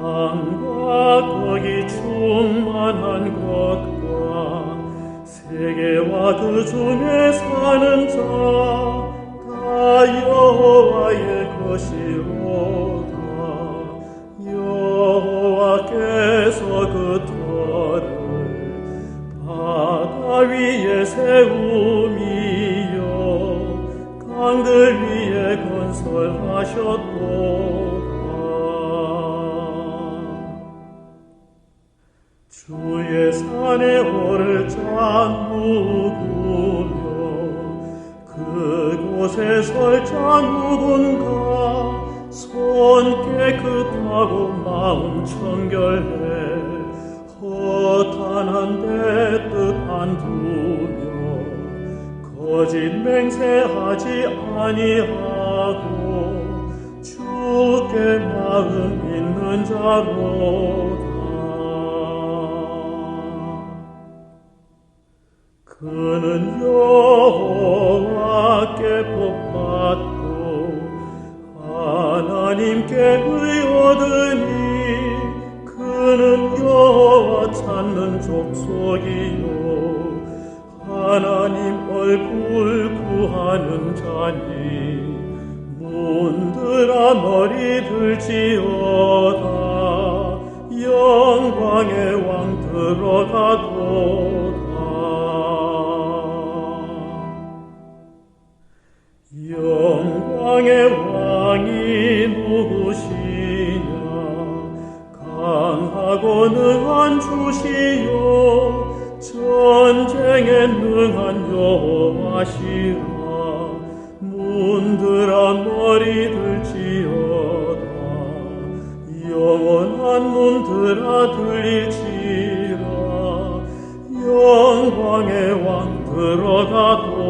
땅과 거기 충만한 것과 세계와 그 중에 사는 자 다 여호와의 것이로다. 여호와께서 그 터를 바다 위에 세움이요 강들 위에 건설하셨도 산에 오를 자 누구며 그곳에 설자 누군가? 손 깨끗하고 마음 청결해 허탄한데 뜻안 두며 거짓 맹세하지 아니하고 주께 마음 있는 자로 그는 여호와께 복받고 하나님께 의얻으니 그는 여호와 찾는 족속이요 하나님 얼굴 구하는 자니 문들아 머리 들지어다 영광의 왕 들어가도 영광의 왕이 누구시냐? 강하고 능한 주시요. 전쟁에 능한 여호와시라. 문들아 머리 들 지어다 영원한 문들아 들리지라. 영광의 왕 들어가도다